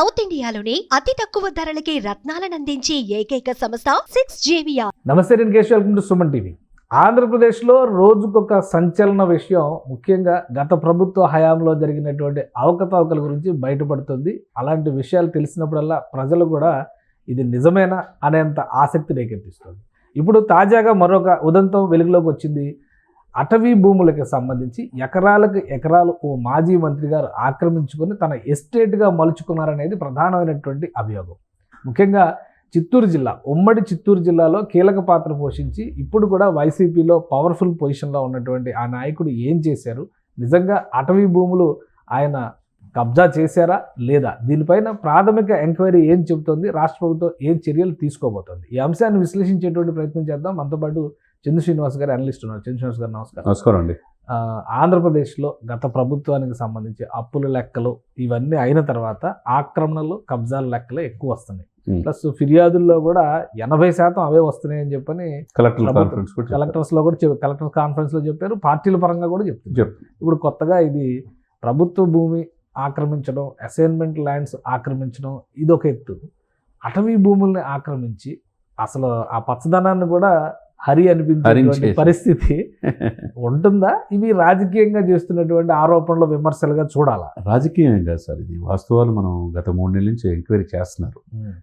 South ఇండియాలోని అతి తక్కువ ధరలకి రత్నాలనందించే ఏకైక సంస్థ సిక్స్ జేవియా నమస్తే నేను వెల్కమ్ టు సుమన్ టీవీ. ఆంధ్రప్రదేశ్లో రోజుకొక సంచలన విషయం ముఖ్యంగా గత ప్రభుత్వ హయాంలో జరిగినటువంటి అవకతవకల గురించి బయటపడుతుంది. అలాంటి విషయాలు తెలిసినప్పుడల్లా ప్రజలు కూడా ఇది నిజమేనా అనేంత ఆసక్తి రేకెత్తిస్తుంది. ఇప్పుడు తాజాగా మరొక ఉదంతం వెలుగులోకి వచ్చింది. అటవీ భూములకు సంబంధించి ఎకరాలకు ఎకరాలు ఓ మాజీ మంత్రి గారు ఆక్రమించుకొని తన ఎస్టేట్గా మలుచుకున్నారనేది ప్రధానమైనటువంటి అభియోగం. ముఖ్యంగా చిత్తూరు జిల్లా ఉమ్మడి చిత్తూరు జిల్లాలో కీలక పాత్ర పోషించి ఇప్పుడు కూడా వైసీపీలో పవర్ఫుల్ పొజిషన్లో ఉన్నటువంటి ఆ నాయకుడు ఏం చేశారు? నిజంగా అటవీ భూములు ఆయన కబ్జా చేశారా లేదా? దీనిపైన ప్రాథమిక ఎంక్వైరీ ఏం చెబుతోంది? రాష్ట్ర ప్రభుత్వం ఏం చర్యలు తీసుకోబోతోంది? ఈ అంశాన్ని విశ్లేషించేటువంటి ప్రయత్నం చేద్దాం. మనతో పాటు చంద్ర శ్రీనివాస్ గారు అనలిస్ట్ ఉన్నారు. చంద్ర శ్రీనివాస్ గారు నమస్కారం. నమస్కారం అండి. ఆంధ్రప్రదేశ్లో గత ప్రభుత్వానికి సంబంధించి అప్పుల లెక్కలు ఇవన్నీ అయిన తర్వాత ఆక్రమణలు కబ్జాల లెక్కలు ఎక్కువ వస్తున్నాయి. ప్లస్ ఫిర్యాదుల్లో కూడా ఎనభై శాతం అవే వస్తున్నాయి అని చెప్పని. కలెక్టర్స్లో కూడా చెప్- కలెక్టర్ కాన్ఫరెన్స్లో చెప్పారు. పార్టీల పరంగా కూడా చెప్తారు. ఇప్పుడు కొత్తగా ఇది ప్రభుత్వ భూమి ఆక్రమించడం అసైన్మెంట్ ల్యాండ్స్ ఆక్రమించడం ఇది ఒక ఎత్తు. అటవీ భూముల్ని ఆక్రమించి అసలు ఆ పచ్చదనాన్ని కూడా హరి అనిపించే. పరిస్థితి ఉంటుందా? ఇవి రాజకీయంగా చేస్తున్నటువంటి ఆరోపణలు విమర్శలుగా చూడాలా? రాజకీయం ఏం కాదు సార్ ఇది వాస్తవాలు మనం గత మూడు నెలల నుంచి ఎంక్వైరీ చేస్తున్నారు.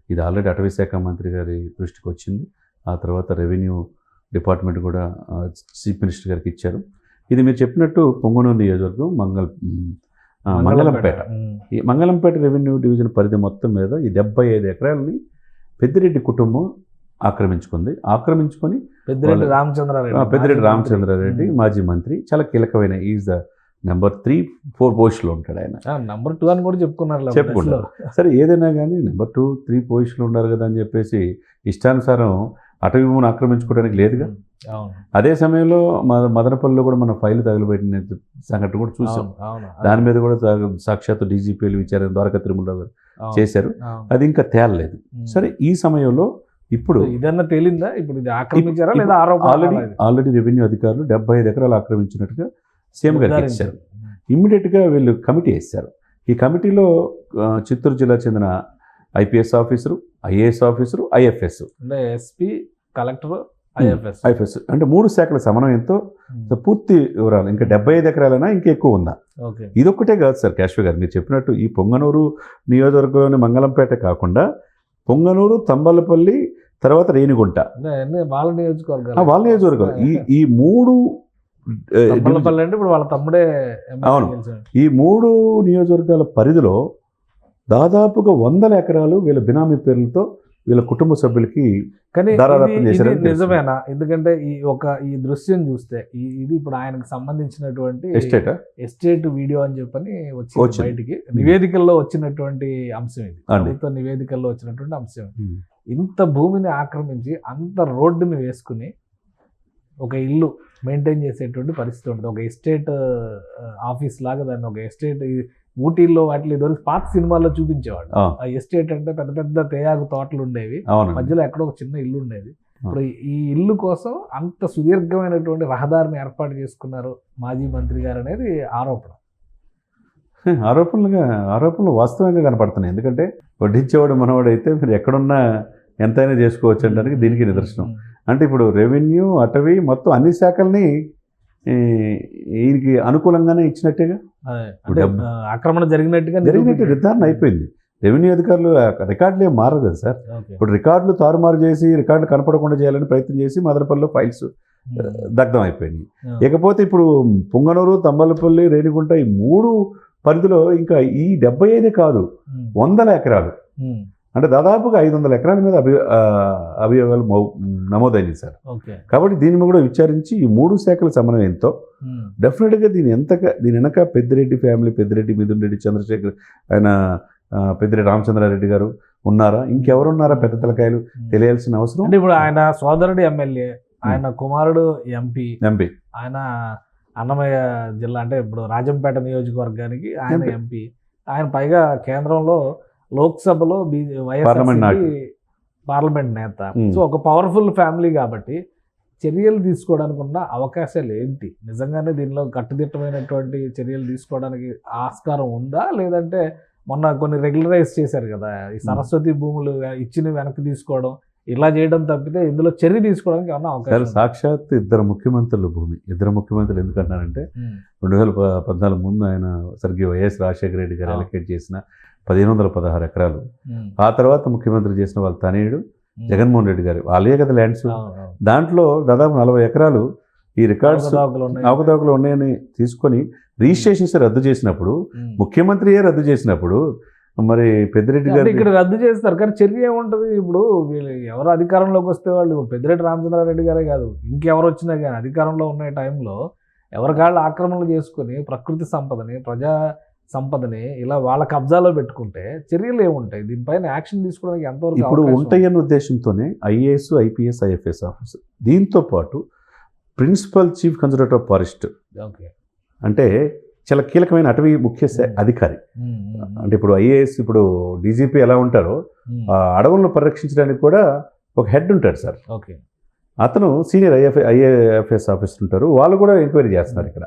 ఇది ఆల్రెడీ అటవీ శాఖ మంత్రి గారి దృష్టికి వచ్చింది. ఆ తర్వాత రెవెన్యూ డిపార్ట్మెంట్ కూడా చీఫ్ మినిస్టర్ గారికి ఇచ్చారు. ఇది మీరు చెప్పినట్టు పొంగనూరు నియోజకవర్గం మంగళ మంగళంపేట. ఈ మంగళంపేట రెవెన్యూ డివిజన్ పరిధి మొత్తం మీద ఈ డెబ్బై ఐదు ఎకరాలని పెద్దిరెడ్డి కుటుంబం ఆక్రమించుకుంది. ఆక్రమించుకొని పెద్దిరెడ్డి రామచంద్రారెడ్డి పెద్దిరెడ్డి రామచంద్రారెడ్డి. మాజీ మంత్రి చాలా కీలకమైన is the number three four పొజిషన్లో ఉంటాడు ఆయన. నంబర్ టూ అని కూడా చెప్పుకున్నారు. చెప్పుకుంటారు. సరే ఏదైనా కానీ నెంబర్ టూ త్రీ పొజిషన్లో ఉన్నారు కదా అని చెప్పేసి ఇష్టానుసారం అటవీ భూమిని ఆక్రమించుకోవడానికి లేదుగా? అదే సమయంలో మద మదనపల్లిలో కూడా మన ఫైల్ తగిలిపెట్టిన సంఘటన కూడా చూసాం. దాని మీద కూడా సా- సాక్షాత్తు డీజీపీలు విచారణ ద్వారకా అవును, చేశారు. అది ఇంకా తేలలేదు. సరే ఈ సమయంలో ఇప్పుడు ఇదన్నా తేలిందా? ఇప్పుడు ఇది ఆక్రమించారా లేదా ఆరోపణ ఆల్రెడీ ఆల్రెడీ రెవెన్యూ అధికారులు డెబ్బై ఐదు ఎకరాలు ఆక్రమించినట్టుగా సీఎం గారికి ఇచ్చారు. ఇమ్మీడియట్గా వీళ్ళు కమిటీ వేశారు. ఈ కమిటీలో చిత్తూరు జిల్లా చెందిన IPS officer IAS officer IFS. అంటే ఎస్పీ కలెక్టర్ ఐఎఫ్ఎస్. ఐఎఫ్ఎస్. అంటే మూడు శాఖల సమన్వయంతో పూర్తి వివరాలు. ఇంకా డెబ్బై ఐదు ఎకరాలైనా ఇంకా ఎక్కువ ఉందా? ఇదొక్కటే కాదు సార్ కేశవ గారు. మీరు చెప్పినట్టు ఈ పొంగనూరు నియోజకవర్గంలోని మంగళంపేట కాకుండా పొంగనూరు తంబలపల్లి తర్వాత రేణిగుంట. వాళ్ళ నియోజకవర్గాలు. ఆ, వాళ్ళ నియోజకవర్గం ఈ ఈ మూడు అంటే ఇప్పుడు వాళ్ళ తమ్ముడే అవును. ఈ మూడు నియోజకవర్గాల పరిధిలో దాదాపుగా వందల ఎకరాలు వీళ్ళ బినామీ పేర్లతో వీళ్ళ కుటుంబ సభ్యులకి కానీ. నిజమేనా? ఎందుకంటే ఈ ఒక ఈ దృశ్యం చూస్తే ఇది ఇప్పుడు ఆయనకు సంబంధించినటువంటి ఎస్టేట్ ఎస్టేట్ వీడియో అని చెప్పని వచ్చింది. బయటికి. నివేదికల్లో వచ్చినటువంటి అంశం ఇది. ప్రభుత్వ నివేదికల్లో వచ్చినటువంటి అంశం ఇంత భూమిని ఆక్రమించి అంత రోడ్డుని వేసుకుని ఒక ఇల్లు మెయింటైన్ చేసేటువంటి పరిస్థితి ఉంటుంది. ఒక ఎస్టేట్ ఆఫీస్ లాగా దాన్ని ఒక ఎస్టేట్ ఊటీల్లో వాటిలో దొరికి పాత సినిమాల్లో చూపించేవాడు. ఆ, ఎస్టేట్ అంటే పెద్ద పెద్ద తేయాకు తోటలు ఉండేవి. మధ్యలో ఎక్కడో ఒక చిన్న ఇల్లు ఉండేది. ఇప్పుడు ఈ ఇల్లు కోసం అంత సుదీర్ఘమైనటువంటి రహదారిని ఏర్పాటు చేసుకున్నారు మాజీ మంత్రి గారు అనేది ఆరోపణ. ఆరోపణలుగా ఆరోపణలు వాస్తవంగా కనపడుతున్నాయి. ఎందుకంటే వడ్డించేవాడు మనవాడు అయితే మీరు ఎక్కడున్నా ఎంతైనా చేసుకోవచ్చు అనడానికి దీనికి నిదర్శనం. అంటే ఇప్పుడు రెవెన్యూ అటవీ మొత్తం అన్ని శాఖల్ని ఈయనకి అనుకూలంగానే ఇచ్చినట్టేగా? ఆక్రమణ జరిగినట్టుగా జరిగినట్టు. నిర్ధారణ అయిపోయింది. రెవెన్యూ అధికారులు రికార్డులు ఏం మారదు కదా సార్. ఇప్పుడు రికార్డులు తారుమారు చేసి రికార్డులు కనపడకుండా చేయాలని ప్రయత్నం చేసి మదనపల్లిలో ఫైల్స్ దగ్ధం అయిపోయినాయి. ఇకపోతే ఇప్పుడు పొంగనూరు తంబలపల్లి రేణిగుంట ఈ మూడు పరిధిలో ఇంకా ఈ డెబ్బై ఐదే కాదు వందల ఎకరాలు. అంటే దాదాపుగా ఐదు వందల ఎకరాల మీద అభి అభియోగాలు నమోదైనవి సార్. ఓకే. కాబట్టి దీని మీద కూడా విచారించి ఈ మూడు శాఖల సమన్వయంతో డెఫినెట్గా దీని ఎంతగా దీని వెనక పెద్దిరెడ్డి ఫ్యామిలీ పెద్దిరెడ్డి మిథున్ రెడ్డి చంద్రశేఖర్ ఆయన పెద్దిరెడ్డి రామచంద్రారెడ్డి గారు ఉన్నారా? ఇంకెవరున్నారా పెద్ద తలకాయలు. తెలియాల్సిన అవసరం? అంటే ఇప్పుడు ఆయన సోదరుడు ఎమ్మెల్యే ఆయన కుమారుడు ఎంపీ ఎంపీ. ఆయన అన్నమయ్య జిల్లా అంటే ఇప్పుడు రాజంపేట నియోజకవర్గానికి ఆయన. ఎంపీ. ఆయన పైగా కేంద్రంలో లోక్సభలో పార్లమెంట్ నేత. సో ఒక పవర్ఫుల్ ఫ్యామిలీ కాబట్టి చర్యలు తీసుకోవడానికి ఉన్న అవకాశాలు ఏంటి నిజంగానే దీనిలో కట్టుదిట్టమైనటువంటి చర్యలు తీసుకోవడానికి ఆస్కారం ఉందా లేదంటే మొన్న కొన్ని రెగ్యులరైజ్ చేశారు కదా ఈ సరస్వతి భూములు ఇచ్చిన వెనక్కి తీసుకోవడం ఇలా చేయడం తప్పితే ఇందులో చర్య తీసుకోవడానికి ఏమన్నా అవకాశం? సాక్షాత్ ఇద్దరు ముఖ్యమంత్రుల భూమి ఇద్దరు ముఖ్యమంత్రులు ఎందుకన్నారంటే ఉమ్, రెండు వేల పద్నాలుగు ముందు ఆయన స్వర్గీయ వైఎస్ రాజశేఖర రెడ్డి గారు. అలకేట్ చేసిన పదిహేను వందల పదహారు ఎకరాలు ఆ తర్వాత ముఖ్యమంత్రి చేసిన వాళ్ళ తనయుడు. జగన్మోహన్ రెడ్డి గారు వాళ్ళే కదా ల్యాండ్స్. దాంట్లో దాదాపు నలభై ఎకరాలు ఈ రికార్డ్స్ అవకతవకలు ఉన్నాయి. అవకతవకలు ఉన్నాయని తీసుకొని రిజిస్ట్రేషన్స్ రద్దు చేసినప్పుడు. ముఖ్యమంత్రియే రద్దు చేసినప్పుడు మరి పెద్దిరెడ్డి గారు ఇక్కడ రద్దు చేస్తారు కానీ చర్య ఏముంటది ఇప్పుడు వీళ్ళు ఎవరు అధికారంలోకి వస్తే వాళ్ళు పెద్దిరెడ్డి రామచంద్రారెడ్డి గారే కాదు ఇంకెవరు వచ్చినా కానీ అధికారంలో ఉన్న టైంలో ఎవరికాళ్ళు ఆక్రమణలు చేసుకుని ప్రకృతి సంపదని ప్రజా సంపదని ఇలా వాళ్ళ కబ్జాలో పెట్టుకుంటే చర్యలు ఏముంటాయి? దీనిపైన యాక్షన్ తీసుకోవడానికి ఎంతవరకు ఇప్పుడు? ఉంటాయన్న ఉద్దేశంతోనే ఐఏఎస్ ఐపీఎస్ ఐఎఫ్ఎస్ ఆఫీసర్ దీంతో పాటు principal chief conservator of forest. Okay. అంటే చాలా కీలకమైన అటవీ ముఖ్య Hmm. అధికారి. ఉమ్, ఉమ్, అంటే ఇప్పుడు ఐఏఎస్ ఇప్పుడు డీజీపీ ఎలా ఉంటారో అడవులను పరిరక్షించడానికి కూడా ఒక హెడ్ ఉంటాడు సార్. ఓకే. అతను సీనియర్ ఐఎఫ్ ఐఏఎఫ్ఎస్ ఆఫీసర్ ఉంటారు. వాళ్ళు కూడా ఎంక్వైరీ చేస్తున్నారు ఇక్కడ.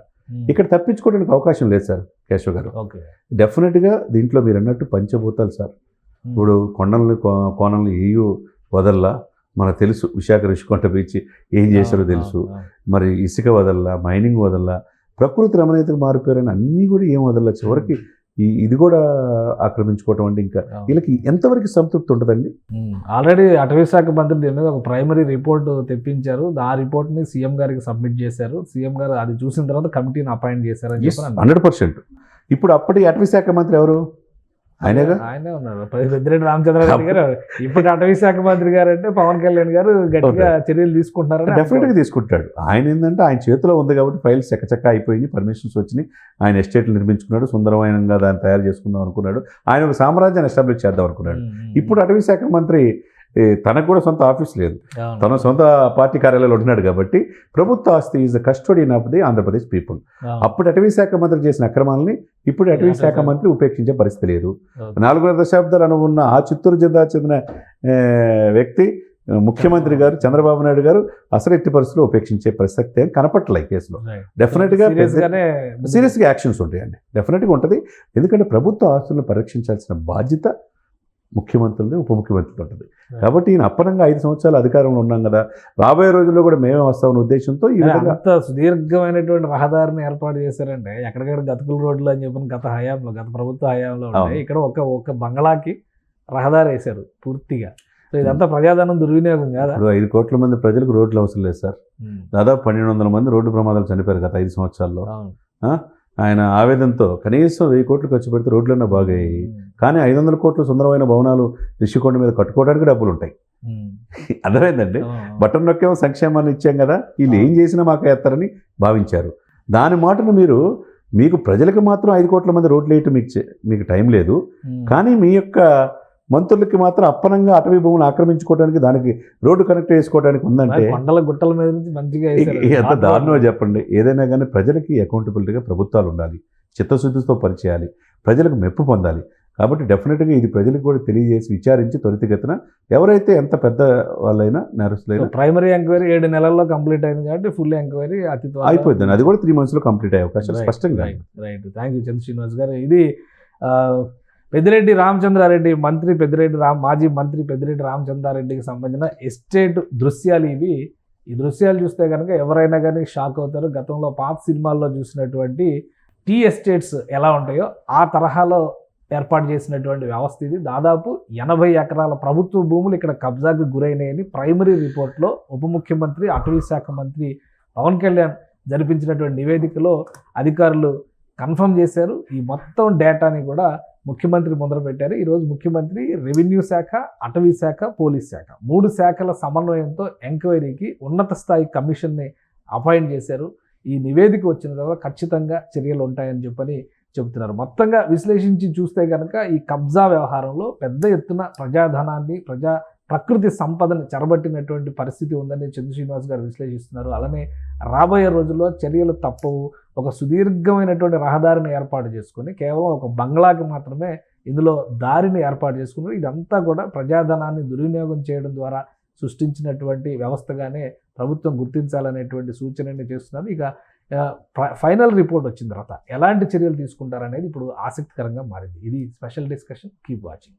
ఇక్కడ తప్పించుకోవడానికి అవకాశం లేదు సార్ కేశవ్ గారు. డెఫినెట్గా దీంట్లో మీరు అన్నట్టు పంచభూతాలు సార్. ఉమ్, ఇప్పుడు కొండల్ని కో- కోనల్ని ఏయు వదల్లా మనకు తెలుసు విశాఖ రుషికొండ బీచ్ ఏం చేశారో తెలుసు. మరి ఇసుక వదల్లా మైనింగ్ వదల్లా ప్రకృతి రమణీయతకు మారిపోయారని అన్నీ కూడా ఏం వదల్లా చివరికి ఈ ఇది కూడా ఆక్రమించుకోవటం అంటే ఇంకా. వీళ్ళకి ఎంతవరకు సంతృప్తి ఉంటుందండి? ఆల్రెడీ అటవీ శాఖ మంత్రి దీని మీద ఒక ప్రైమరీ రిపోర్ట్ తెప్పించారు. ఆ రిపోర్ట్ని సీఎం గారికి సబ్మిట్ చేశారు. సీఎం గారు అది చూసిన తర్వాత కమిటీని అపాయింట్ అన్నారు. Hundred percent. ఇప్పుడు అప్పటి అటవీ శాఖ మంత్రి ఎవరు? ఆయనేగా ఆయనే ఉన్నారు పై- పెద్దిరెడ్డి రామచంద్రారెడ్డి గారు ఇప్పుడు అటవీ శాఖ మంత్రి గారు అంటే పవన్ కళ్యాణ్ గారు గట్టిగా చర్యలు తీసుకుంటున్నారని డెఫినెట్గా తీసుకుంటాడు. ఆయన ఏంటంటే ఆయన చేతిలో ఉంది కాబట్టి ఫైల్స్ చక్కచక్క అయిపోయి పర్మిషన్స్ వచ్చినాయి. ఆయన ఎస్టేట్లు నిర్మించుకున్నాడు సుందరమైనంగా దాన్ని తయారు చేసుకుందాం అనుకున్నాడు. ఆయన ఒక సామ్రాజ్యాన్ని ఎస్టాబ్లిష్ చేద్దాం అనుకున్నాడు. ఇప్పుడు అటవీ శాఖ మంత్రి తనకు కూడా సొంత ఆఫీస్ లేదు. తన సొంత పార్టీ కార్యాలయంలో ఉంటున్నాడు కాబట్టి ప్రభుత్వ ఆస్తి is the custodian of the Andhra Pradesh people. అప్పుడు అటవీ శాఖ మంత్రి చేసిన అక్రమాలని ఇప్పుడు అటవీ శాఖ మంత్రి ఉపేక్షించే పరిస్థితి లేదు. నాలుగున్నర దశాబ్దాలు అనుకున్న ఆ చిత్తూరు జిల్లా చెందిన వ్యక్తి ముఖ్యమంత్రి గారు చంద్రబాబు నాయుడు గారు అసలు ఎట్టి పరిస్థితుల్లో ఉపేక్షించే ప్రసక్తి ఏం కనపట్లే ఈ కేసులో. డెఫినెట్గా సీరియస్గా యాక్షన్స్ ఉంటాయండి డెఫినెట్గా ఉంటుంది ఎందుకంటే ప్రభుత్వ ఆస్తులను పరిరక్షించాల్సిన బాధ్యత ముఖ్యమంత్రులది ఉప ముఖ్యమంత్రులది ఉంటుంది కాబట్టి ఈయన అప్పనంగా ఐదు సంవత్సరాలు అధికారంలో ఉన్నాం కదా రాబోయే రోజుల్లో కూడా మేమే వస్తామన్న ఉద్దేశంతో ఈ విధంగా అంత సుదీర్ఘమైనటువంటి రహదారిని ఏర్పాటు చేశారంటే ఎక్కడికక్కడ గతుకుల రోడ్లు అని చెప్పిన గత హయాంలో గత ప్రభుత్వ హయాంలో ఇక్కడ ఒక ఒక బంగ్లాకి రహదారి వేశారు పూర్తిగా. సో ఇదంతా ప్రజాధనం దుర్వినియోగం కాదా? ఇప్పుడు ఐదు కోట్ల మంది ప్రజలకు రోడ్లు అవసరం లేదు సార్. ఉమ్, దాదాపు పన్నెండు వందల మంది రోడ్డు ప్రమాదాలు చనిపోయారు గత ఐదు సంవత్సరాల్లో. ఆయన ఆవేదనతో కనీసం వెయ్యి కోట్లు ఖర్చు పెడితే రోడ్లన్నా బాగాయి కానీ ఐదు వందల కోట్లు సుందరమైన భవనాలు రిషికొండ మీద కట్టుకోవడానికి డబ్బులు ఉంటాయి ఉమ్, అర్థమైందండి? అవును. బటన్ నొక్కేమో సంక్షేమాన్ని ఇచ్చాం కదా వీళ్ళు ఏం చేసినా మాకు వేస్తారని భావించారు. దాని మాటను మీరు మీకు ప్రజలకు మాత్రం ఐదు కోట్ల మంది రోడ్లు వేయటం మీకు మీకు టైం లేదు. ఉమ్, కానీ మీ యొక్క మంత్రులకి మాత్రం అప్పనంగా అటవీ భూములు ఆక్రమించుకోవడానికి దానికి రోడ్డు కనెక్ట్ చేసుకోవడానికి ఉందంటే కొండల గుట్టల మీద నుంచి మంచిగా ఎంత దారుణమో చెప్పండి. ఏదైనా కానీ ప్రజలకి అకౌంటబిలిటీగా ప్రభుత్వాలు ఉండాలి. చిత్తశుద్ధితో పనిచేయాలి. ప్రజలకు మెప్పు పొందాలి. కాబట్టి డెఫినెట్గా ఇది ప్రజలకు కూడా తెలియజేసి విచారించి త్వరితగతిన ఎవరైతే ఎంత పెద్ద వాళ్ళైనా నేరస్తులైనా ప్రైమరీ ఎంక్వైరీ ఏడు నెలల్లో కంప్లీట్ అయింది కాబట్టి ఫుల్ ఎంక్వైరీ అతి అయిపోద్ది అది కూడా త్రీ మంత్స్లో కంప్లీట్ అయ్యే అవకాశం స్పష్టంగా right thank you Chandra Srinivas గారు. ఇది పెద్దిరెడ్డి రామచంద్రారెడ్డి మంత్రి పెద్దిరెడ్డి రామ్ మాజీ మంత్రి పెద్దిరెడ్డి రామచంద్రారెడ్డికి సంబంధించిన ఎస్టేట్ దృశ్యాలు ఇవి. ఈ దృశ్యాలు చూస్తే కనుక ఎవరైనా కానీ షాక్ అవుతారు. గతంలో పాత సినిమాల్లో చూసినటువంటి టీ ఎస్టేట్స్ ఎలా ఉంటాయో ఆ తరహాలో ఏర్పాటు చేసినటువంటి వ్యవస్థ ఇది. దాదాపు ఎనభై ఎకరాల ప్రభుత్వ భూములు ఇక్కడ కబ్జాకు గురైనాయని ప్రైమరీ రిపోర్ట్లో ఉప ముఖ్యమంత్రి అటవీ శాఖ మంత్రి పవన్ కళ్యాణ్ జరిపించినటువంటి నివేదికలో అధికారులు కన్ఫర్మ్ చేశారు. ఈ మొత్తం డేటాని కూడా ముఖ్యమంత్రి ముందర పెట్టారు. ఈరోజు ముఖ్యమంత్రి రెవెన్యూ శాఖ అటవీ శాఖ పోలీస్ శాఖ మూడు శాఖల సమన్వయంతో ఎంక్వైరీకి ఉన్నత స్థాయి కమిషన్ని అపాయింట్ చేశారు. ఈ నివేదిక వచ్చిన తర్వాత ఖచ్చితంగా చర్యలు ఉంటాయని చెప్పని చెబుతున్నారు. మొత్తంగా విశ్లేషించి చూస్తే కనుక ఈ కబ్జా వ్యవహారంలో పెద్ద ఎత్తున ప్రజాధనాన్ని ప్రజా ప్రకృతి సంపదను చెరబట్టినటువంటి పరిస్థితి ఉందని చంద్ర శ్రీనివాస్ గారు విశ్లేషిస్తున్నారు. అలానే రాబోయే రోజుల్లో చర్యలు తప్పవు. ఒక సుదీర్ఘమైనటువంటి రహదారిని ఏర్పాటు చేసుకుని కేవలం ఒక బంగ్లాకి మాత్రమే ఇందులో దారిని ఏర్పాటు చేసుకున్నారు. ఇదంతా కూడా ప్రజాధనాన్ని దుర్వినియోగం చేయడం ద్వారా సృష్టించినటువంటి వ్యవస్థగానే ప్రభుత్వం గుర్తించాలనేటువంటి సూచనని చేస్తున్నారు. ఇక ఫైనల్ రిపోర్ట్ వచ్చిన తర్వాత ఎలాంటి చర్యలు తీసుకుంటారనేది ఇప్పుడు ఆసక్తికరంగా మారింది. ఇది special discussion. Keep watching.